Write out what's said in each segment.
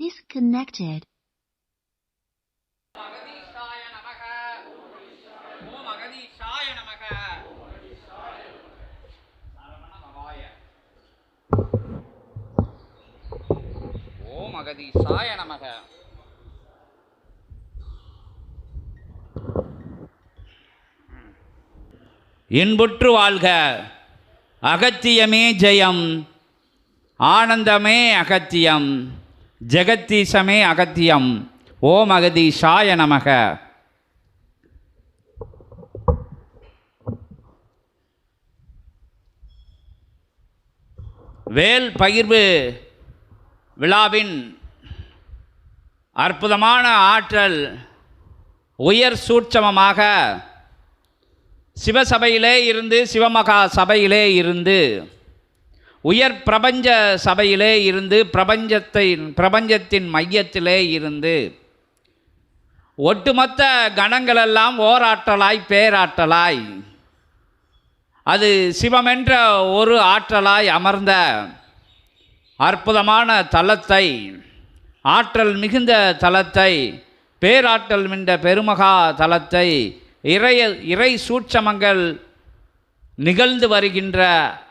Disconnected. நமக ஓம் அகதீஷாய நமக சரவணபவாய. ஓம் அகதீஷாய நமக இன்புற்று வாழ்க அகத்தியமே ஜெயம் ஆனந்தமே அகத்தியம் ஜெகத்தீசமே அகத்தியம். ஓம் அகதீஷாய நமக. வேல் பகிர்வு விழாவின் அற்புதமான ஆற்றல் உயர் சூட்சமமாக சிவசபையிலே இருந்து சிவமகா சபையிலே இருந்து உயர் பிரபஞ்ச சபையிலே இருந்து பிரபஞ்சத்தை பிரபஞ்சத்தின் மையத்திலே இருந்து ஒட்டுமொத்த கணங்களெல்லாம் ஓராற்றலாய் பேராற்றலாய் அது சிவமென்ற ஒரு ஆற்றலாய் அமர்ந்த அற்புதமான தலத்தை ஆற்றல் மிகுந்த தலத்தை பேராற்றல் மின்ற பெருமகா தலத்தை இறைய இறை சூட்சமங்கள் நிகழ்ந்து வருகின்ற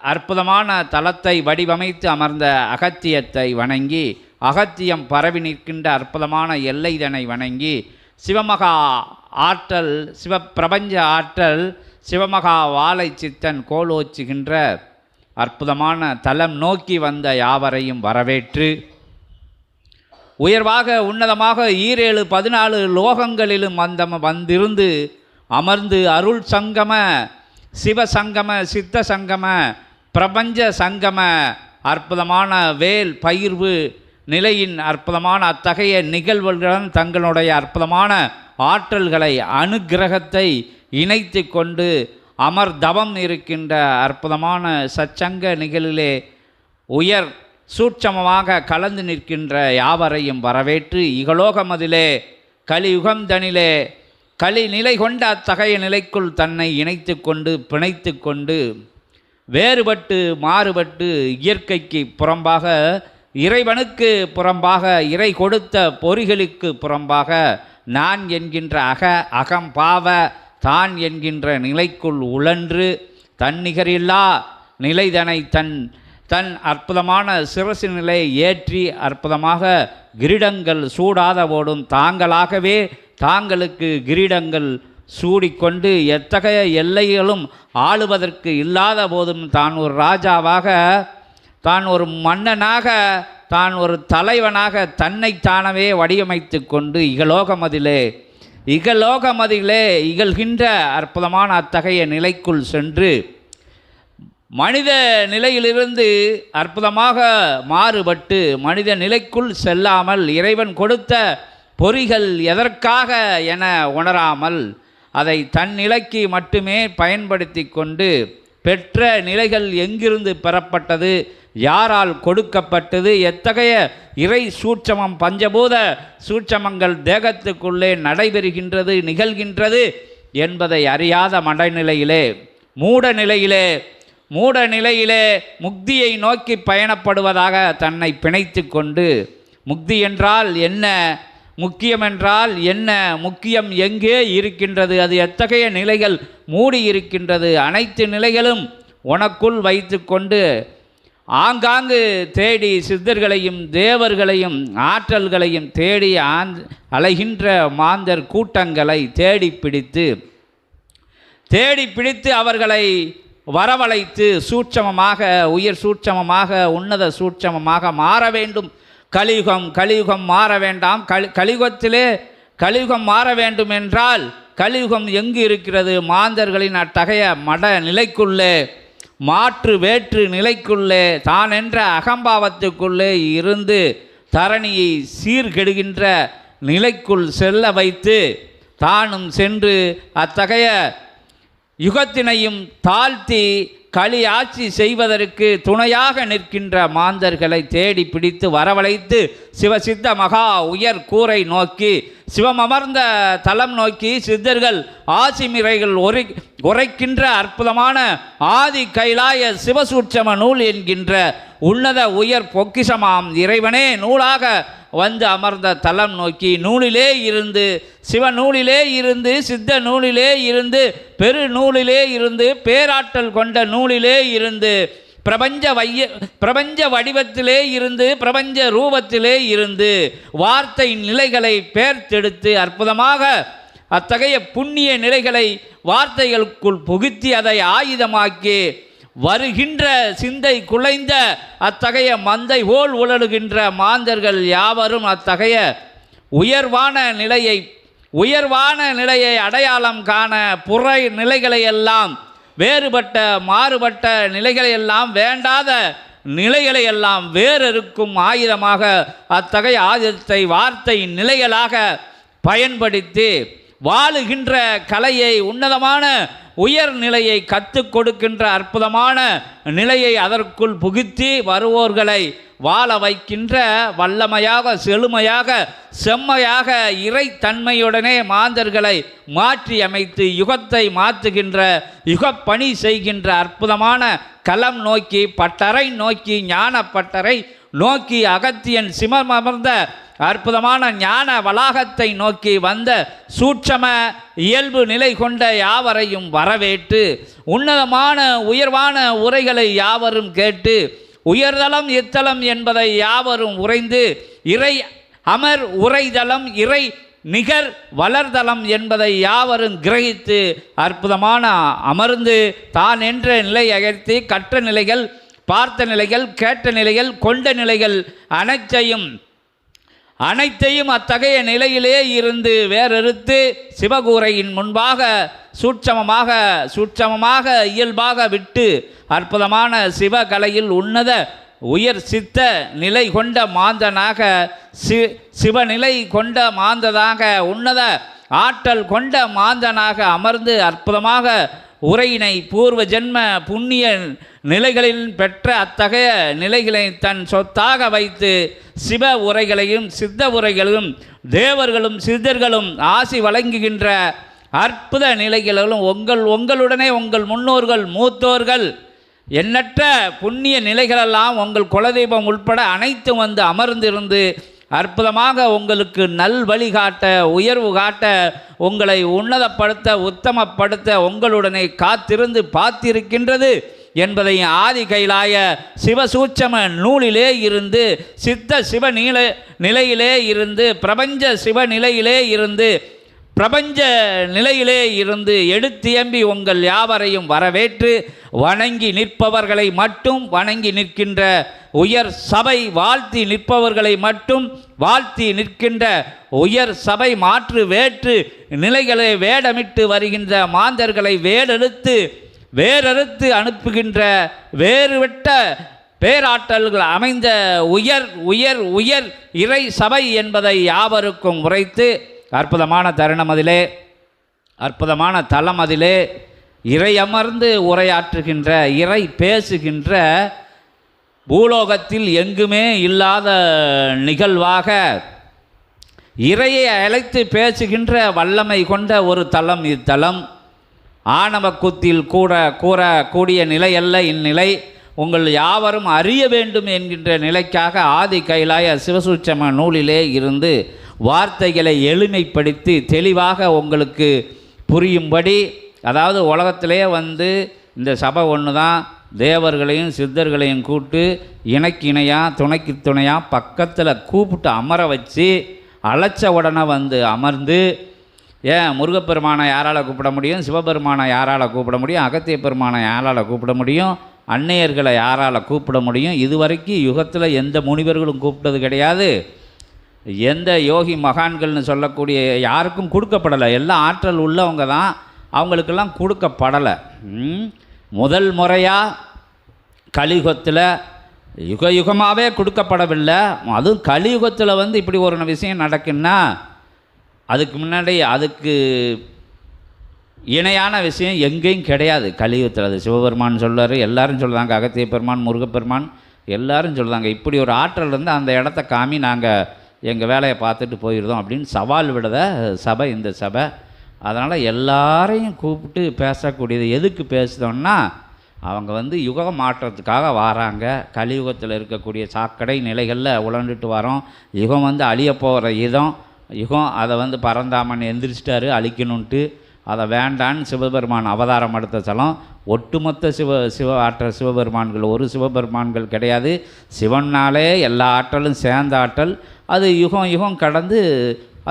அற்புதமான தலத்தை வடிவமைத்து அமர்ந்த அகத்தியத்தை வணங்கி அகத்தியம் பரவி நிற்கின்ற அற்புதமான எல்லைதனை வணங்கி சிவமகா ஆற்றல் சிவப்பிரபஞ்ச ஆற்றல் சிவமகா வாழை சித்தன் கோலோச்சுகின்ற அற்புதமான தலம் நோக்கி வந்த யாவரையும் வரவேற்று உயர்வாக உன்னதமாக ஈரேழு பதினாலு லோகங்களிலும் வந்த வந்திருந்து அமர்ந்து அருள் சங்கம சிவசங்கம சித்த சங்கம பிரபஞ்ச சங்கம அற்புதமான வேல் பயிர்வு நிலையின் அற்புதமான அத்தகைய நிகழ்வுகளுடன் தங்களுடைய அற்புதமான ஆற்றல்களை அனுக்கிரகத்தை இணைத்து கொண்டு அமர் தவம் இருக்கின்ற அற்புதமான சச்சங்க நிகழிலே உயர் சூட்சமமாக கலந்து நிற்கின்ற யாவரையும் வரவேற்று இகலோகமதிலே கலியுகம் தனிலே களி நிலை கொண்ட அத்தகைய நிலைக்குள் தன்னை இணைத்து கொண்டு பிணைத்து கொண்டு வேறுபட்டு மாறுபட்டு இயற்கைக்கு புறம்பாக இறைவனுக்கு புறம்பாக இறை கொடுத்த பொறிகளுக்கு புறம்பாக நான் என்கின்ற அக அகம் பாவ தான் என்கின்ற நிலைக்குள் உழன்று தன்னிகரில்லா நிலைதனை தன் தன் அற்புதமான சிரசு நிலை ஏற்றி அற்புதமாக கிரீடங்கள் சூடாத ஓடும் தாங்களாகவே தாங்களுக்கு கிரீடங்கள் சூடிக்கொண்டு எத்தகைய எல்லைகளும் ஆளுவதற்கு இல்லாத போதும் தான் ஒரு ராஜாவாக தான் ஒரு மன்னனாக தான் ஒரு தலைவனாக தன்னைத்தானவே வடிவமைத்து கொண்டு இகலோகமதிலே இகலோகமதிலே இகழ்கின்ற அற்புதமான அத்தகைய நிலைக்குள் சென்று மனித நிலையிலிருந்து அற்புதமாக மாறுபட்டு மனித நிலைக்குள் செல்லாமல் இறைவன் கொடுத்த பொறிகள் எதற்காக என உணராமல் அதை தன் நிலைக்கு மட்டுமே பயன்படுத்தி கொண்டு பெற்ற நிலைகள் எங்கிருந்து பெறப்பட்டது யாரால் கொடுக்கப்பட்டது எத்தகைய இறை சூட்சமம் பஞ்சபூத சூட்சமங்கள் தேகத்துக்குள்ளே நடைபெறுகின்றது நிகழ்கின்றது என்பதை அறியாத மடநிலையிலே மூட நிலையிலே மூட நிலையிலே முக்தியை நோக்கி பயணப்படுவதாக தன்னை பிணைத்து கொண்டு முக்தி என்றால் என்ன முக்கியம் என்றால் என்ன? முக்கியம் எங்கே இருக்கின்றது? அது எத்தகைய நிலைகள் மூடி இருக்கின்றது? அனைத்து நிலைகளும் உனக்குள் வைத்துக்கொண்டு ஆங்காங்கு தேடி சித்தர்களையும் தேவர்களையும் ஆற்றல்களையும் தேடி ஆந் அலைகின்ற மாந்தர் கூட்டங்களை தேடி பிடித்து தேடி பிடித்து அவர்களை வரவழைத்து சூட்சமமாக உயர் சூட்சமமாக உன்னத சூட்சமமாக மாற வேண்டும். கலியுகம் கலியுகம் மாற வேண்டாம். கலி கலியுகத்திலே கலியுகம் மாற வேண்டும் என்றால் கலியுகம் எங்கு இருக்கிறது? மாந்தர்களின் அத்தகைய மட நிலைக்குள்ளே மாற்று வேற்று நிலைக்குள்ளே தான் என்ற அகம்பாவத்துக்குள்ளே இருந்து தரணியை சீர்கெடுகின்ற நிலைக்குள் செல்ல வைத்து தானும் சென்று அத்தகைய யுகத்தினையும் தாழ்த்தி களி ஆட்சி செய்வதற்கு துணையாக நிற்கின்ற மாந்தர்களை தேடி பிடித்து வரவழைத்து சிவசித்த மகா உயர் கூரை நோக்கி சிவம் அமர்ந்த தலம் நோக்கி சித்தர்கள் ஆசிமிரைகள் உரை உரைக்கின்ற அற்புதமான ஆதி கைலாய சிவசூட்சம நூல் என்கின்ற உன்னத உயர் பொக்கிஷமாம் இறைவனே நூலாக வந்து அமர்ந்த தலம் நோக்கி நூலிலே இருந்து சிவ நூலிலே இருந்து சித்த நூலிலே இருந்து பெரு நூலிலே இருந்து பேராற்றல் கொண்ட நூலிலே இருந்து பிரபஞ்ச வைய பிரபஞ்ச வடிவத்திலே இருந்து பிரபஞ்ச ரூபத்திலே இருந்து வார்த்தை நிலைகளை பேர்த்தெடுத்து அற்புதமாக அத்தகைய புண்ணிய நிலைகளை வார்த்தைகளுக்குள் புகுத்தி அதை ஆயுதமாக்கி வருகின்ற சிந்தை குலைந்த அத்தகைய மந்தை போல் உழலுகின்ற மாந்தர்கள் யாவரும் அத்தகைய உயர்வான நிலையை உயர்வான நிலையை அடையாளம் காண புற நிலைகளை எல்லாம் வேறுபட்ட மாறுபட்ட நிலைகளை எல்லாம் வேண்டாத நிலைகளை எல்லாம் வேறறுக்கும் ஆயுதமாக அத்தகைய ஆயுதத்தை வார்த்தை நிலைகளாக பயன்படுத்தி வாழுகின்ற கலையை உன்னதமான உயர் நிலையை கற்றுக் கொடுக்கின்ற அற்புதமான நிலையை அதற்குள் புகுத்தி வருவோர்களை வாழ வைக்கின்ற வல்லமையாக செழுமையாக செம்மையாக இறைத்தன்மையுடனே மாந்தர்களை மாற்றி அமைத்து யுகத்தை மாற்றுகின்ற யுகப்பணி செய்கின்ற அற்புதமான களம் நோக்கி பட்டறை நோக்கி ஞான பட்டறை நோக்கி அகத்தியன் சிமமர்ந்த அற்புதமான ஞான வளாகத்தை நோக்கி வந்த சூட்சம இயல்பு நிலை கொண்ட யாவரையும் வரவேற்று உன்னதமான உயர்வான உரைகளை யாவரும் கேட்டு உயர்தலம் இத்தலம் என்பதை யாவரும் உறைந்து இறை அமர் உரைதளம் இறை நிகர் வளர்தலம் என்பதை யாவரும் கிரகித்து அற்புதமான அமர்ந்து தான் என்ற நிலை அகர்த்தி கற்ற நிலைகள் பார்த்த நிலைகள் கேட்ட நிலைகள் கொண்ட நிலைகள் அனைத்தையும் அனைத்தையும் அத்தகைய நிலையிலே இருந்து வேறறுத்து சிவகூரையின் முன்பாக சூட்சமமாக சூட்சமமாக இயல்பாக விட்டு அற்புதமான சிவகலையில் உன்னத உயர் சித்த நிலை கொண்ட மாந்தனாக சி சிவநிலை கொண்ட மாந்ததாக உன்னத ஆற்றல் கொண்ட மாந்தனாக அமர்ந்து அற்புதமாக உரையினை பூர்வ ஜென்ம புண்ணிய நிலைகளில் பெற்ற அத்தகைய நிலைகளை தன் சொத்தாக வைத்து சிவ உரைகளையும் சித்த உரைகளும் தேவர்களும் சித்தர்களும் ஆசி வழங்குகின்ற அற்புத நிலைகளிலும் உங்கள் உங்களுடனே உங்கள் முன்னோர்கள் மூத்தோர்கள் எண்ணற்ற புண்ணிய நிலைகளெல்லாம் உங்கள் குலதெய்வம் உட்பட அனைத்தும் வந்து அமர்ந்திருந்து அற்புதமாக உங்களுக்கு நல் வழிகாட்ட உயர்வு காட்ட உங்களை உன்னதப்படுத்த உத்தமப்படுத்த உங்களுடனே காத்திருந்து பார்த்திருக்கின்றது என்பதை ஆதி கைலாய சிவசூட்சம நூலிலே இருந்து சித்த சிவ நீல நிலையிலே இருந்து பிரபஞ்ச சிவ நிலையிலே இருந்து பிரபஞ்ச நிலையிலே இருந்து எடுத்தியம்பி உங்கள் யாவரையும் வரவேற்று வணங்கி நிற்பவர்களை மட்டும் வணங்கி நிற்கின்ற உயர் சபை வாழ்த்தி நிற்பவர்களை மட்டும் வாழ்த்தி நிற்கின்ற உயர் சபை மாற்று வேற்று நிலைகளை வேடமிட்டு வருகின்ற மாந்தர்களை வேடெடுத்து வேறறுத்து அனுப்புகின்ற வேறுவிட்ட பேராற்றல்கள் அமைந்த உயர் உயர் உயர் இறை சபை என்பதை யாவருக்கும் உரைத்து அற்புதமான தருணம் அதிலே அற்புதமான தலம் அதிலே இறை அமர்ந்து உரையாற்றுகின்ற இறை பேசுகின்ற பூலோகத்தில் எங்குமே இல்லாத நிகழ்வாக இறையை அழைத்து பேசுகின்ற வல்லமை கொண்ட ஒரு தலம் இத்தலம். ஆணவக்குத்தில் கூட கூற கூடிய இந்நிலை உங்கள் யாவரும் அறிய வேண்டும் என்கின்ற நிலைக்காக ஆதி கைலாய சிவசூட்சம நூலிலே இருந்து வார்த்தைகளை எளிமைப்படுத்தி தெளிவாக உங்களுக்கு புரியும்படி அதாவது உலகத்திலே வந்து இந்த சபை ஒன்று தான் தேவர்களையும் சித்தர்களையும் கூப்பிட்டு இணைக்கு இணையாக துணைக்கு துணையாக பக்கத்தில் கூப்பிட்டு அமர வச்சு அழைச்ச உடனே வந்து அமர்ந்து ஏன் முருகப்பெருமானை யாரால் கூப்பிட முடியும் சிவபெருமானை யாரால் கூப்பிட முடியும் அகத்திய பெருமானை யாரால் கூப்பிட முடியும் அன்னையர்களை யாரால் கூப்பிட முடியும் இதுவரைக்கும் யுகத்தில் எந்த முனிவர்களும் கூப்பிட்டது கிடையாது. எந்த யோகி மகான்கள்னு சொல்லக்கூடிய யாருக்கும் கொடுக்கப்படலை. எல்லாம் ஆற்றல் உள்ளவங்க தான். அவங்களுக்கெல்லாம் கொடுக்கப்படலை. முதல் முறையாக கலியுகத்தில் யுக யுகமாகவே கொடுக்கப்படவில்லை. அதுவும் கலியுகத்தில் வந்து இப்படி ஒரு விஷயம் நடக்குன்னா அதுக்கு முன்னாடி அதுக்கு இணையான விஷயம் எங்கேயும் கிடையாது. கலியுகத்தில் அது சிவபெருமான் சொல்றாரு எல்லாரும் சொல்கிறாங்க அகத்திய பெருமான் முருகப்பெருமான் எல்லாரும் சொல்கிறாங்க இப்படி ஒரு ஆற்றல் இருந்து அந்த இடத்த காமி நாங்கள் எங்கள் வேலையை பார்த்துட்டு போயிடுதோம் அப்படின்னு சவால் விடுத சபை இந்த சபை. அதனால் எல்லாரையும் கூப்பிட்டு பேசக்கூடியது எதுக்கு பேசுதோன்னா அவங்க வந்து யுக மாற்றத்துக்காக வராங்க. கலியுகத்தில் இருக்கக்கூடிய சாக்கடை நிலைகளில் உழண்டுட்டு வரோம். யுகம் வந்து அழிய போகிற இதம். யுகம் அதை வந்து பரந்தாமன் எந்திரிச்சிட்டாரு அழிக்கணுன்ட்டு அதை வேண்டான்னு சிவபெருமான் அவதாரம் எடுத்த தலம் ஒட்டுமொத்த சிவ சிவ ஆற்றல் சிவபெருமான்கள் ஒரு சிவபெருமான்கள் கிடையாது. சிவன்னாலே எல்லா ஆற்றலும் சேர்ந்த ஆற்றல். அது யுகம் யுகம் கடந்து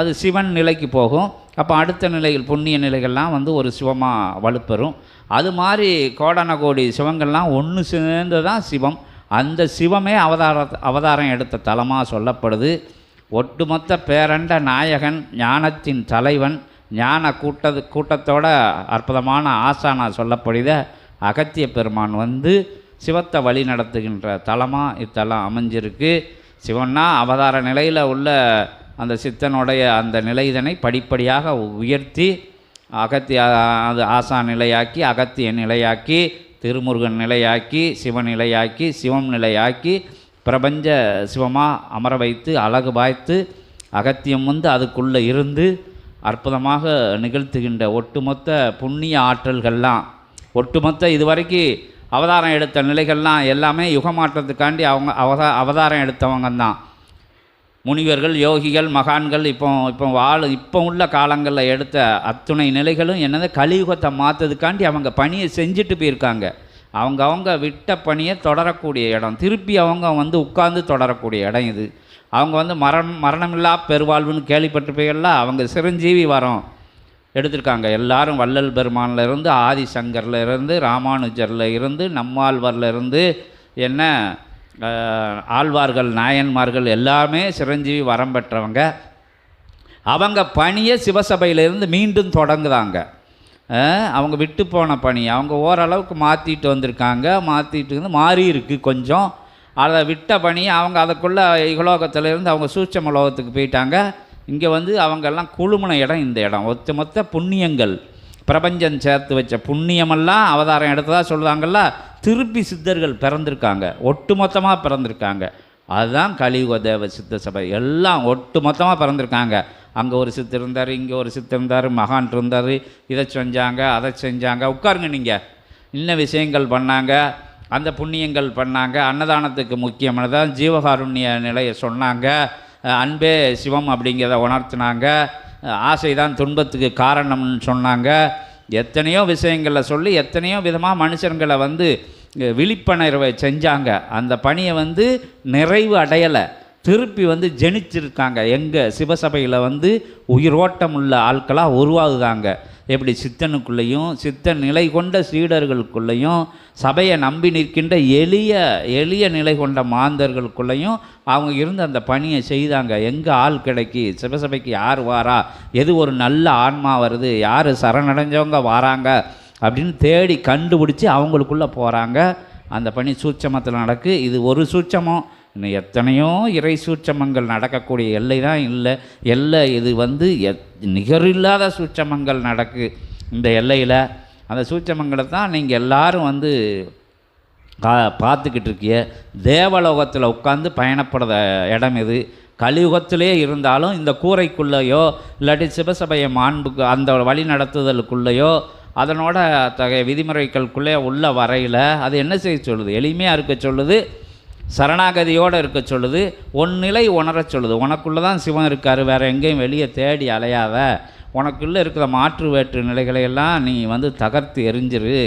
அது சிவன் நிலைக்கு போகும். அப்போ அடுத்த நிலைகள் புண்ணிய நிலைகள்லாம் வந்து ஒரு சிவமாக வலுப்பெறும். அது மாதிரி கோடான கோடி சிவங்கள்லாம் ஒன்று சேர்ந்து தான் சிவம். அந்த சிவமே அவதார அவதாரம் எடுத்த தலமாக சொல்லப்படுது. ஒட்டுமொத்த பேரண்ட நாயகன் ஞானத்தின் தலைவன் ஞான கூட்டது கூட்டத்தோட அற்புதமான ஆசானா சொல்லப்படுத அகத்திய பெருமான் வந்து சிவத்தை வழி நடத்துகின்ற தலமாக இத்தலம் அமைஞ்சிருக்கு. சிவன்னா அவதார நிலையில் உள்ள அந்த சித்தனுடைய அந்த நிலைதனை படிப்படியாக உயர்த்தி அகத்திய அது ஆசா நிலையாக்கி அகத்திய நிலையாக்கி திருமுருகன் நிலையாக்கி சிவன் நிலையாக்கி சிவம் நிலையாக்கி பிரபஞ்ச சிவமாக அமர வைத்து அழகு பாய்த்து அகத்தியம் வந்து அதுக்குள்ளே இருந்து அற்புதமாக நிகழ்த்துகின்ற ஒட்டுமொத்த புண்ணிய ஆற்றல்கள்லாம். ஒட்டுமொத்த இதுவரைக்கும் அவதாரம் எடுத்த நிலைகள்லாம் எல்லாமே யுகமாற்றத்துக்காண்டி அவங்க அவதா அவதாரம் எடுத்தவங்க தான் முனிவர்கள் யோகிகள் மகான்கள் இப்போ இப்போ வாழ் இப்போ உள்ள காலங்களில் எடுத்த அத்துணை நிலைகளும் என்னது? கலியுகத்தை மாற்றதுக்காண்டி அவங்க பணியை செஞ்சுட்டு போயிருக்காங்க. அவங்க அவங்க விட்ட பணியை தொடரக்கூடிய இடம். திருப்பி அவங்க வந்து உட்கார்ந்து தொடரக்கூடிய இடம் இது. அவங்க வந்து மரணம் மரணமில்லா பெருவாழ்வுன்னு கேள்விப்பட்டிருப்பீங்கள்ல? அவங்க சிரஞ்சீவி வரோம். எடுத்திருக்காங்க. எல்லாரும் வள்ளல் பெருமான்ல இருந்து ஆதிசங்கர்ல இருந்து ராமானுஜரில் இருந்து நம்மாழ்வாரில் இருந்து என்ன ஆழ்வார்கள் நாயன்மார்கள் எல்லாமே சிரஞ்சீவி வரம் பெற்றவங்க. அவங்க பணியை சிவசபையிலிருந்து மீண்டும் தொடங்குதாங்க அவங்க விட்டு போன பணி. அவங்க ஓரளவுக்கு மாற்றிட்டு வந்திருக்காங்க. மாற்றிட்டு வந்து மாறி இருக்கு கொஞ்சம். அதை விட்ட பணி அவங்க அதுக்குள்ளே இகலோகத்திலேருந்து அவங்க சூட்சமலோகத்துக்கு போயிட்டாங்க. இங்கே வந்து அவங்கெல்லாம் குழுமுன இடம் இந்த இடம். ஒத்து மொத்த புண்ணியங்கள். பிரபஞ்சம் சேர்த்து வச்ச புண்ணியமெல்லாம் அவதாரம் எடுத்ததாக சொல்லுவாங்கல்ல திருப்பி சித்தர்கள் பிறந்திருக்காங்க. ஒட்டுமொத்தமாக பிறந்திருக்காங்க. அதுதான் கலியுக தேவ சித்த சபை. எல்லாம் ஒட்டு மொத்தமாக பிறந்திருக்காங்க. அங்கே ஒரு சித்தர் இருந்தார் இங்கே ஒரு சித்தர் இருந்தார் மகான் இருந்தார் இதை செஞ்சாங்க அதை செஞ்சாங்க. உட்காருங்க நீங்கள் இன்ன விஷயங்கள் பண்ணாங்க அந்த புண்ணியங்கள் பண்ணாங்க அன்னதானத்துக்கு முக்கியமானதான் ஜீவகாருண்ய நிலையை சொன்னாங்க. அன்பே சிவம் அப்படிங்கிறத உணர்த்தினாங்க. ஆசை தான் துன்பத்துக்கு காரணம்னு சொன்னாங்க. எத்தனையோ விஷயங்களை சொல்லி எத்தனையோ விதமாக மனுஷங்களை வந்து விழிப்புணர்வை செஞ்சாங்க. அந்த பணியை வந்து நிறைவு அடையலை. திருப்பி வந்து ஜெனிச்சிருக்காங்க. எங்கள் சிவசபையில் வந்து உயிரோட்டம் உள்ள ஆட்களாக உருவாகுதாங்க. எப்படி சித்தனுக்குள்ளேயும் சித்தன் நிலை கொண்ட சீடர்களுக்குள்ளேயும் சபையை நம்பி நிற்கின்ற எளிய எளிய நிலை கொண்ட மாந்தர்களுக்குள்ளேயும் அவங்க இருந்து அந்த பணியை செய்தாங்க. எங்கே ஆள் கிடைக்கி? சிவசபைக்கு யார் வாரா? எது ஒரு நல்ல ஆன்மா வருது? யார் சரணடைஞ்சவங்க வாராங்க? அப்படின்னு தேடி கண்டுபிடிச்சி அவங்களுக்குள்ளே போகிறாங்க அந்த பணி சூட்சமத்தில் நடக்கு. இது ஒரு சூட்சமம். இன்னும் எத்தனையோ இறை சூட்சமங்கள் நடக்கக்கூடிய எல்லை தான் இல்லை. எல்லை இது வந்து எத் நிகரில்லாத சூட்சமங்கள் நடக்கு. இந்த எல்லையில் அந்த சூட்சமங்களை தான் நீங்கள் எல்லாரும் வந்து கா பார்த்துக்கிட்டு இருக்கிய. தேவலோகத்தில் உட்காந்து பயணப்படுற இடம் இது. கலியுகத்திலே இருந்தாலும் இந்த கூரைக்குள்ளேயோ இல்லாட்டி சிவசபையை மாண்புக்கு அந்த வழி நடத்துதலுக்குள்ளேயோ அதனோட அத்தகைய விதிமுறைகளுக்குள்ளே உள்ள வரையில் அது என்ன செய்ய சொல்லுது? எளிமையாக இருக்க சொல்லுது. சரணாகதியோடு இருக்க சொல்லுது உன் நிலை உணரச் சொல்லுது. உனக்குள்ளே தான் சிவன் இருக்கார் வேறு எங்கேயும் வெளியே தேடி அலையாத. உனக்குள்ளே இருக்கிற மாற்று வேற்று நிலைகளை எல்லாம் நீ வந்து தகர்த்து எரிஞ்சிரு.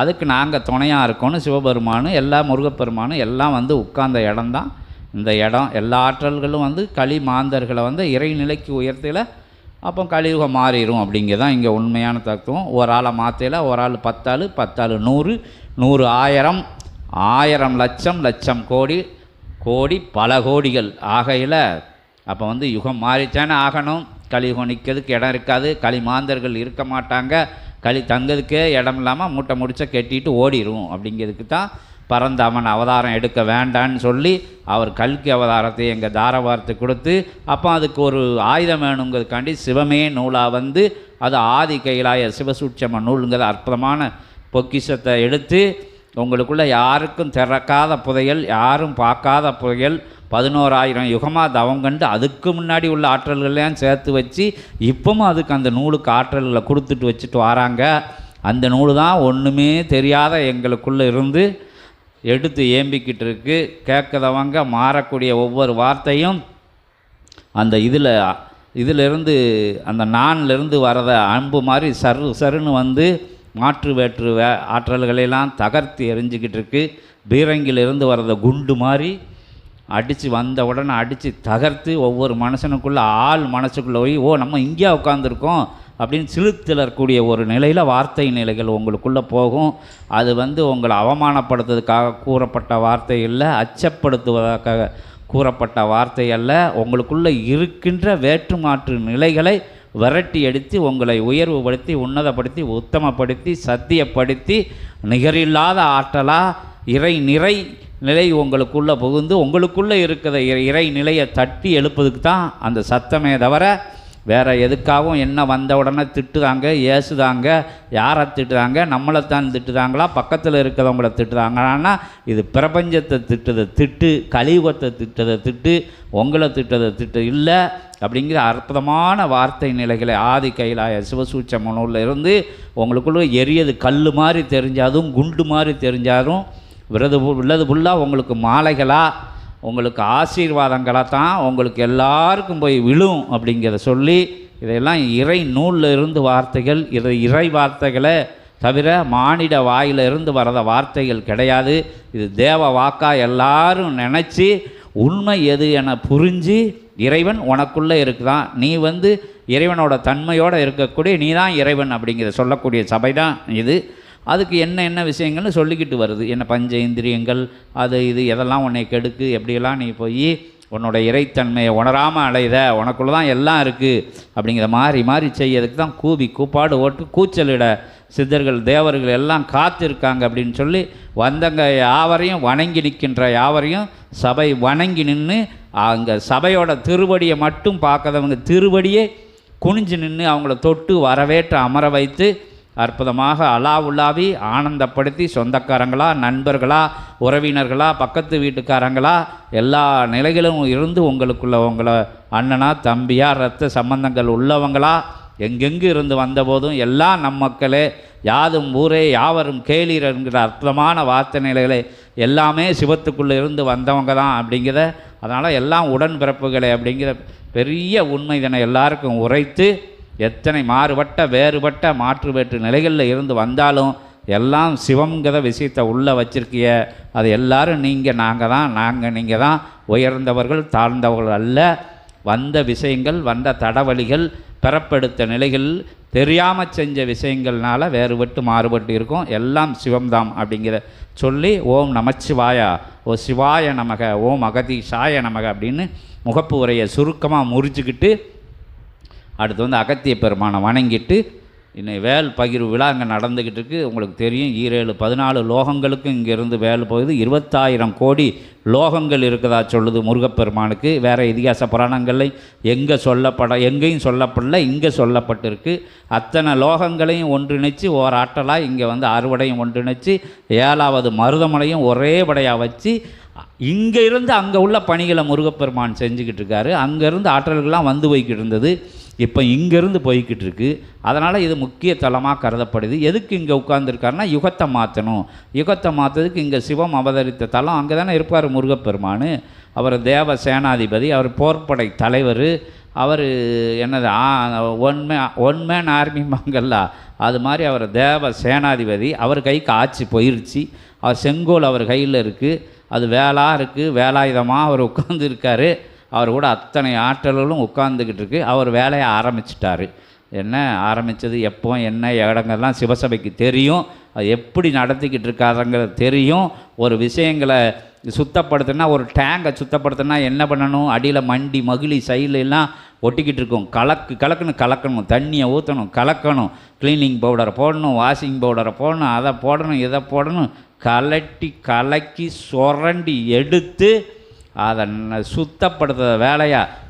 அதுக்கு நாங்கள் துணையாக இருக்கோன்னு சிவபெருமானு எல்லா முருகப்பெருமானும் எல்லாம் வந்து உட்கார்ந்த இடம்தான் இந்த இடம். எல்லா ஆற்றல்களும் வந்து களி மாந்தர்களை வந்து இறைநிலைக்கு உயர்த்தில அப்போ கலியுகம் மாறிடும் அப்படிங்கிறதான் இங்கே உண்மையான தத்துவம். ஒரு ஆளை மாற்றையில் ஒரு ஆள் பத்தாள் பத்தாள் நூறு நூறு ஆயிரம் ஆயிரம் லட்சம் லட்சம் கோடி கோடி பல கோடிகள். ஆகையில் அப்போ வந்து யுகம் மாறிச்சானே ஆகணும். கலியுகம் நிற்கிறதுக்கு இடம் இருக்காது. களி மாந்தர்கள் இருக்க மாட்டாங்க. களி தங்கிறதுக்கே இடம் இல்லாமல் மூட்டை முடிச்ச கெட்டிட்டு ஓடிடும் அப்படிங்கிறதுக்கு தான் பரந்தாமன் அவதாரம் எடுக்க வேண்டான்னு சொல்லி அவர் கல்கி அவதாரத்தை எங்கள் தாரவாரத்தை கொடுத்து அப்போ அதுக்கு ஒரு ஆயுதம் வேணுங்கிறதுக்காண்டி சிவமே நூலாக வந்து அது ஆதி கைலாய சிவசூட்சம நூலுங்கிற அற்புதமான பொக்கிஷத்தை எடுத்து உங்களுக்குள்ளே யாருக்கும் திறக்காத புதையல் யாரும் பார்க்காத புதையல் பதினோராயிரம் யுகமாக தவம் கண்டு அதுக்கு முன்னாடி உள்ள ஆற்றல்களையும் சேர்த்து வச்சு இப்பவும் அதுக்கு அந்த நூலுக்கு ஆற்றல்களை கொடுத்துட்டு வச்சுட்டு வராங்க. அந்த நூல் தான் ஒன்றுமே தெரியாத எங்களுக்குள்ளே இருந்து எடுத்து ஏம்பிக்கிட்டு இருக்கு. கேட்குறவங்க மாறக்கூடிய ஒவ்வொரு வார்த்தையும் அந்த இதில் இதிலிருந்து அந்த நான்லேருந்து வரத அன்பு மாதிரி சரு சருன்னு வந்து மாற்று வேற்று வே ஆற்றல்களையெல்லாம் தகர்த்து எரிஞ்சுக்கிட்டு இருக்கு பீரங்கிலிருந்து வர்றத குண்டு மாதிரி அடித்து வந்த உடனே அடித்து தகர்த்து ஒவ்வொரு மனுஷனுக்குள்ளே ஆள் மனசுக்குள்ளே போய் ஓ நம்ம இங்கேயா உட்காந்துருக்கோம் அப்படின்னு சிலுத்திலக்கூடிய ஒரு நிலையில் வார்த்தை நிலைகள் உங்களுக்குள்ளே போகும். அது வந்து உங்களை அவமானப்படுத்துறதுக்காக கூறப்பட்ட வார்த்தை இல்லை அச்சப்படுத்துவதற்காக கூறப்பட்ட வார்த்தை அல்ல. உங்களுக்குள்ளே இருக்கின்ற வேற்று மாற்று நிலைகளை விரட்டி அடித்து உங்களை உயர்வுபடுத்தி உன்னதப்படுத்தி உத்தமப்படுத்தி சத்தியப்படுத்தி நிகரில்லாத ஆற்றலாக இறை நிறை நிலை உங்களுக்குள்ளே புகுந்து உங்களுக்குள்ளே இருக்கிற இறை நிலையை தட்டி எழுப்பதுக்கு தான் அந்த சத்தமே தவிர வேறு எதுக்காகவும் என்ன வந்த உடனே திட்டுதாங்க ஏசுதாங்க யாரை திட்டுதாங்க நம்மளைத்தான் திட்டுதாங்களா பக்கத்தில் இருக்கிறவங்கள திட்டுதாங்கன்னா இது பிரபஞ்சத்தை திட்டதை திட்டு கலியுகத்தை திட்டதை திட்டு உங்களை திட்டதை திட்டு. இல்லை அப்படிங்கிற அற்புதமான வார்த்தை நிலைகளை ஆதி கைலாய சிவசூச்ச மனூரில் இருந்து உங்களுக்குள்ள எரியது கல் மாதிரி தெரிஞ்சாலும் குண்டு மாதிரி தெரிஞ்சாலும் விரது உள்ளது ஃபுல்லாக உங்களுக்கு மாலைகளாக உங்களுக்கு ஆசீர்வாதங்களாக தான் உங்களுக்கு எல்லாருக்கும் போய் விழும் அப்படிங்கிறத சொல்லி இதையெல்லாம் இறை நூலில் இருந்து வார்த்தைகள் இதை இறை வார்த்தைகளை தவிர மானிட வாயில் இருந்து வரத வார்த்தைகள் கிடையாது. இது தேவ வாக்கா எல்லாரும் நினச்சி உண்மை எது என புரிஞ்சு இறைவன் உனக்குள்ளே இருக்குதான். நீ வந்து இறைவனோட தன்மையோடு இருக்கக்கூடிய நீ தான் இறைவன் அப்படிங்கிறத சொல்லக்கூடிய சபை தான் இது. அதுக்கு என்ன என்ன விஷயங்கள்னு சொல்லிக்கிட்டு வருது. என்ன பஞ்ச இந்திரியங்கள் அது இது எதெல்லாம் உன்னை கெடுக்கு எப்படியெல்லாம் நீ போய் உன்னோட இறைத்தன்மையை உணராமல் அலைத உனக்குள்ள தான் எல்லாம் இருக்குது அப்படிங்கிற மாறி மாறி செய்யறதுக்கு தான் கூவி கூப்பாடு ஓட்டு கூச்சலிட சித்தர்கள் தேவர்கள் எல்லாம் காத்திருக்காங்க அப்படின்னு சொல்லி வந்தங்க யாவரையும் வணங்கி நிற்கின்ற யாவரையும் சபை வணங்கி நின்று அங்கே சபையோட திருவடியை மட்டும் பார்க்காதவங்க திருவடியே குனிஞ்சு நின்று அவங்கள தொட்டு வரவேற்று அமர வைத்து அற்புதமாக அலா உலாவி ஆனந்தப்படுத்தி சொந்தக்காரங்களா நண்பர்களா உறவினர்களா பக்கத்து வீட்டுக்காரங்களா எல்லா நிலைகளும் இருந்து உங்களுக்குள்ள உங்களை அண்ணனா தம்பியா ரத்த சம்பந்தங்கள் உள்ளவங்களா எங்கெங்கு இருந்து வந்தபோதும் எல்லாம் நம் மக்களே யாதும் ஊரே யாவரும் கேளீர் என்கிற அற்புதமான வார்த்தை நிலைகளை எல்லாமே சிவத்துக்குள்ளே இருந்து வந்தவங்க தான் அப்படிங்கிற அதனால் எல்லாம் உடன்பிறப்புகளை அப்படிங்கிற பெரிய உண்மை இதனை எல்லாருக்கும் உரைத்து எத்தனை மாறுபட்ட வேறுபட்ட மாற்று வேற்று நிலைகளில் இருந்து வந்தாலும் எல்லாம் சிவங்கிற விஷயத்தை உள்ளே வச்சிருக்கிய அது எல்லாரும் நீங்கள் நாங்கள் தான் நாங்கள் நீங்கள் தான் உயர்ந்தவர்கள் தாழ்ந்தவர்கள் அல்ல. வந்த விஷயங்கள் வந்த தடவழிகள் பெறப்படுத்த நிலைகள் தெரியாமல் செஞ்ச விஷயங்கள்னால வேறுபட்டு மாறுபட்டு இருக்கும். எல்லாம் சிவம்தாம் அப்படிங்கிற சொல்லி ஓம் நமச்சிவாயா ஓ சிவாய நமக ஓம் அகதி சாய நமக அப்படின்னு முகப்பு உரையை சுருக்கமாக முறிச்சுக்கிட்டு அடுத்து வந்து அகத்திய பெருமானை வணங்கிட்டு இன்னும் வேல் பகிர்வு விழா அங்கே நடந்துக்கிட்டு இருக்குது உங்களுக்கு தெரியும் ஈரேழு பதினாலு லோகங்களுக்கும் இங்கேருந்து வேல் போகுது. இருபத்தாயிரம் கோடி லோகங்கள் இருக்குதா சொல்லுது முருகப்பெருமானுக்கு. வேறு இதிகாச புராணங்கள்லையும் எங்கே சொல்லப்பட எங்கேயும் சொல்லப்படல இங்கே சொல்லப்பட்டிருக்கு. அத்தனை லோகங்களையும் ஒன்றிணைச்சு ஓர் ஆற்றலாக இங்கே வந்து அறுவடையும் ஒன்றிணைச்சு ஏழாவது மருதமலையும் ஒரே படையாக வச்சு இங்கே இருந்து அங்கே உள்ள பணிகளை முருகப்பெருமான் செஞ்சுக்கிட்டு இருக்காரு. அங்கேருந்து ஆற்றல்கள்லாம் வந்து போய்கிட்டு இருந்தது. இப்போ இங்கேருந்து போய்கிட்டு இருக்கு அதனால் இது முக்கிய தலமாக கருதப்படுது. எதுக்கு இங்கே உட்கார்ந்துருக்காருன்னா யுகத்தை மாற்றணும் யுகத்தை மாற்றுறதுக்கு இங்கே சிவம் அவதரித்த தலம் அங்கே தானே இருப்பார் முருகப்பெருமான். அவர் தேவ சேனாதிபதி அவர் போர்ப்படை தலைவர். அவர் என்னது ஒன் மே ஒன் மேன் ஆர்மிம்பாங்கல்ல அது மாதிரி அவர் தேவ சேனாதிபதி அவர் கைக்கு ஆட்சி போயிருச்சு. அவர் செங்கோல் அவர் கையில் இருக்குது அது வேலா இருக்குது வேலாயுதமாக அவர் உட்காந்துருக்காரு அவர் கூட அத்தனை ஆற்றல்களும் உட்கார்ந்துக்கிட்டு இருக்கு அவர் வேலையை ஆரம்பிச்சிட்டாரு. என்ன ஆரம்பித்தது எப்போ என்ன இடங்கள்லாம் சிவசபைக்கு தெரியும்? அது எப்படி நடத்திக்கிட்டு இருக்காருங்கிறது தெரியும். ஒரு விஷயங்களை சுத்தப்படுத்தினா ஒரு டேங்கை சுத்தப்படுத்தினா என்ன பண்ணணும்? அடியில் மண்டி மகிழி சைடுல எல்லாம் ஒட்டிக்கிட்டு இருக்கும் கலக்கு கலக்குன்னு கலக்கணும். தண்ணியை ஊற்றணும் கலக்கணும். க்ளீனிங் பவுடரை போடணும் வாஷிங் பவுடரை போடணும் அதை போடணும் இதை போடணும். கலட்டி கலக்கி சுரண்டி எடுத்து அதை ந- சுத்தப்படுத்துற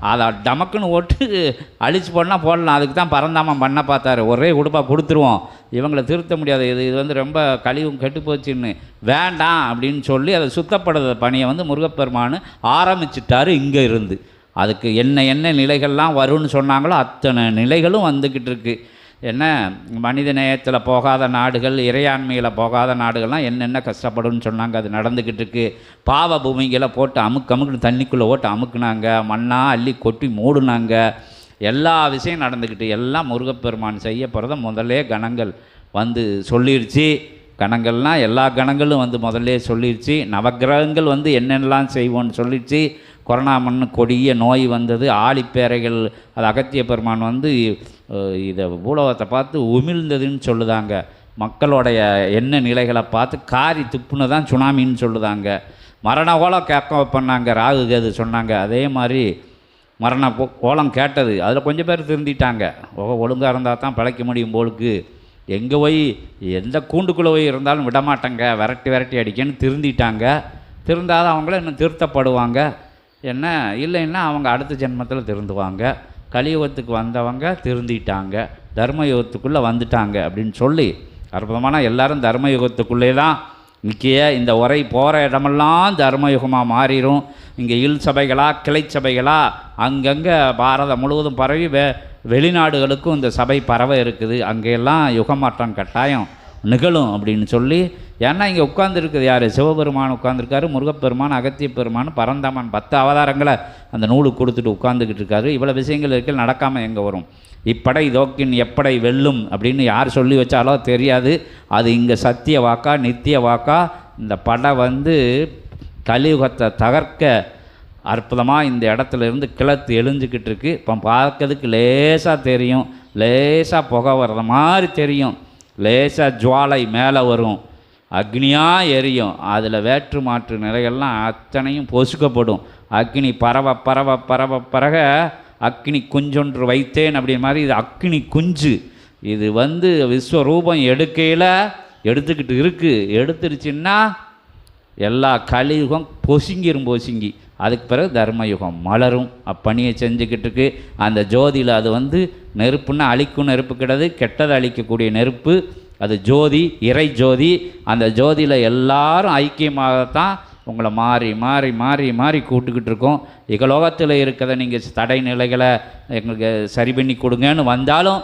அதை டமக்குன்னு ஓட்டு அழிச்சு போடனா போடலாம். அதுக்கு தான் பரந்தாமன் பண்ண பார்த்தாரு. ஒரே உடுப்பாக கொடுத்துருவோம். இவங்களை திருத்த முடியாது. இது இது வந்து ரொம்ப கழிவும் கெட்டு போச்சுன்னு. வேண்டாம் அப்படின்னு சொல்லி அதை சுத்தப்படுத்துற பணியை வந்து முருகப்பெருமான் ஆரம்பிச்சிட்டாரு இங்கே இருந்து. அதுக்கு என்ன என்ன நிலைகள்லாம் வரும்னு சொன்னாங்களோ அத்தனை நிலைகளும் வந்துக்கிட்டு இருக்குது என்ன மனித நேயத்தில் போகாத நாடுகள் இறையாண்மையில் போகாத நாடுகள்லாம் என்னென்ன கஷ்டப்படும்னு சொன்னாங்க. அது நடந்துக்கிட்டு இருக்குது பாவ பூமிங்களை போட்டு அமுக்கு அமுக்குன்னு தண்ணிக்குள்ளே போட்டு அமுக்குனாங்க. மண்ணாக அள்ளி கொட்டி மூடுனாங்க. எல்லா விஷயம் நடந்துக்கிட்டு எல்லாம் முருகப்பெருமான் செய்ய போகிறத முதல்லே கணங்கள் வந்து சொல்லிருச்சு. கணங்கள்லாம் எல்லா கணங்களும் வந்து முதல்ல சொல்லிடுச்சு நவக்கிரகங்கள் வந்து என்னென்னலாம் செய்வோன்னு சொல்லிடுச்சு கொரோனா மண்ணு கொடிய நோய் வந்தது ஆழிப்பேரைகள் அது அகத்திய பெருமான் வந்து இதை பூலோகத்தை பார்த்து உமிழ்ந்ததுன்னு சொல்லுதாங்க. மக்களுடைய என்ன நிலைகளை பார்த்து காரி துப்புன்னு தான் சுனாமின்னு சொல்லுதாங்க. மரண கோலம் கேட்க பண்ணாங்க ராகு கேது சொன்னாங்க. அதே மாதிரி மரண கோலம் கேட்டது. அதில் கொஞ்சம் பேர் திருந்திட்டாங்க. ஒழுங்காக இருந்தால் தான் பிழைக்க முடியும் போலுக்கு. எங்கே போய் எந்த கூண்டுக்குள்ளே போய் இருந்தாலும் விடமாட்டேங்க. விரட்டி விரட்டி அடிக்கன்னு திருந்திட்டாங்க. திருந்தாத அவங்கள இன்னும் திருத்தப்படுவாங்க. என்ன? இல்லைன்னா அவங்க அடுத்த ஜென்மத்தில் திருந்துவாங்க. கலியுகத்துக்கு வந்தவங்க திருந்திட்டாங்க. தர்மயுகத்துக்குள்ளே வந்துட்டாங்க அப்படின்னு சொல்லி அற்புதமான எல்லாரும் தர்மயுகத்துக்குள்ளே தான் நிற்கிய இந்த உரை போகிற இடமெல்லாம் தர்மயுகமாக மாறிடும் இங்கே இல் சபைகளா கிளை சபைகளா அங்கங்கே பாரதம் முழுவதும் பரவி வெ வெளிநாடுகளுக்கும் இந்த சபை பரவ இருக்குது. அங்கெல்லாம் யுகமாற்றம் கட்டாயம் நிகழும் அப்படின்னு சொல்லி ஏன்னா இங்கே உட்கார்ந்துருக்குது யார்? சிவபெருமான் உட்காந்துருக்காரு முருகப்பெருமான் அகத்திய பெருமான் பரந்தாமன் பத்து அவதாரங்களை அந்த நூலுக்கு கொடுத்துட்டு உட்காந்துக்கிட்டு இருக்காரு. இவ்வளோ விஷயங்கள் இருக்க நடக்காமல் எங்கே வரும்? இப்படை தோக்கின் எப்படை வெல்லும் அப்படின்னு யார் சொல்லி வச்சாலோ தெரியாது. அது இங்கே சத்திய வாக்கா நித்திய வாக்கா இந்த படை வந்து கலியுகத்தை தகர்க்க அற்புதமாக இந்த இடத்துல இருந்து கிளத்து எழுஞ்சிக்கிட்டு இருக்கு. இப்போ பார்க்கறதுக்கு லேசாக தெரியும். லேசாக புகை வர்ற மாதிரி தெரியும். லேசாக ஜுவாலை மேலே வரும். அக்னியாக எரியும். அதில் வேற்று மாற்று நிலைகள்லாம் அத்தனையும் பொசுக்கப்படும். அக்னி பரவ பரவ பரவ பரக அக்னி குஞ்சொன்று வைத்தேன் அப்படின் மாதிரி இது அக்னி குஞ்சு. இது வந்து விஸ்வரூபம் எடுக்கையில் எடுத்துக்கிட்டு இருக்குது எடுத்துருச்சுன்னா எல்லா கலியுகம் பொசுங்கிரும் பொசுங்கி. அதுக்கு பிறகு தர்மயுகம் மலரும். அப்பணியை செஞ்சுக்கிட்டு இருக்கு அந்த ஜோதியில் அது வந்து நெருப்புன்னா அழிக்கும் நெருப்பு கிடையாது. கெட்டதை அழிக்கக்கூடிய நெருப்பு. அது ஜோதி இறை ஜோதி. அந்த ஜோதியில் எல்லாரும் ஐக்கியமாகத்தான் உங்களை மாறி மாறி மாறி மாறி கூட்டுக்கிட்டு இருக்கோம். இகலோகத்தில் இருக்கிறத நீங்கள் தடை நிலைகளை எங்களுக்கு சரி பண்ணி கொடுங்கன்னு வந்தாலும்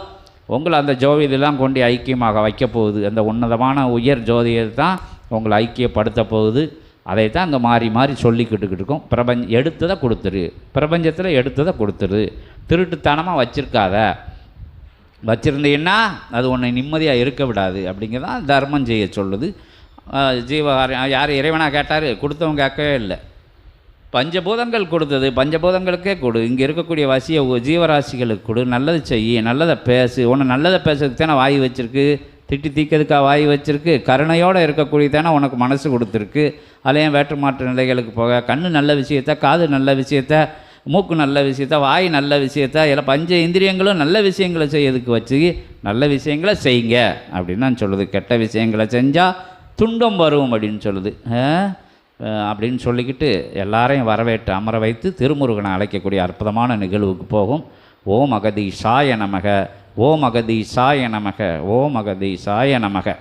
உங்களை அந்த ஜோதியெல்லாம் கொண்டு ஐக்கியமாக வைக்க போகுது. அந்த உன்னதமான உயர் ஜோதியை தான் உங்களை ஐக்கியப்படுத்த போகுது. அதை தான் அங்கே மாறி மாறி சொல்லிக்கிட்டுக்கிட்டு இருக்கோம். பிரபஞ்ச எடுத்ததை கொடுத்துரு. பிரபஞ்சத்தில் எடுத்ததை கொடுத்துரு. திருட்டுத்தனமாக வச்சுருக்காத. வச்சுருந்தீங்கன்னா அது உன்னை நிம்மதியாக இருக்க விடாது அப்படிங்கிறதான் தர்மம் செய்ய சொல்லுது. ஆஹ் யார் இறைவனாக கேட்டார்? கொடுத்தவங்க கேட்கவே இல்லை. பஞ்சபூதங்கள் கொடுத்தது பஞ்சபூதங்களுக்கே கொடு. இங்கே இருக்கக்கூடிய வசிய ஜீவராசிகளுக்கு கொடு. நல்லது செய்ய நல்லதை பேசு. உன்னை நல்லதை பேசுறதுக்கு தானே வாய் வச்சுருக்கு. திட்டி தீக்கிறதுக்காக வாய் வச்சுருக்கு. கருணையோடு இருக்கக்கூடிய தானே உனக்கு மனசு கொடுத்துருக்கு. அதையும் வேற்று மாற்று நிலைகளுக்கு போக. கண்ணு நல்ல விஷயத்த காது நல்ல விஷயத்த மூக்கு நல்ல விஷயத்த வாய் நல்ல விஷயத்த எல்லாம் பஞ்ச இந்திரியங்களும் நல்ல விஷயங்களை செய்யறதுக்கு வச்சு நல்ல விஷயங்களை செய்யுங்க அப்படின்னு நான் சொல்லுது. கெட்ட விஷயங்களை செஞ்சால் துன்பம் வரும் அப்படின்னு சொல்லுது. அப்படின்னு சொல்லிக்கிட்டு எல்லாரையும் வரவேற்று அமர வைத்து திருமுருகனை அழைக்கக்கூடிய அற்புதமான நிகழ்வுக்கு போகும். ஓம் சாய நமக ஓம் சாய நமக ஓம் சாய நமக.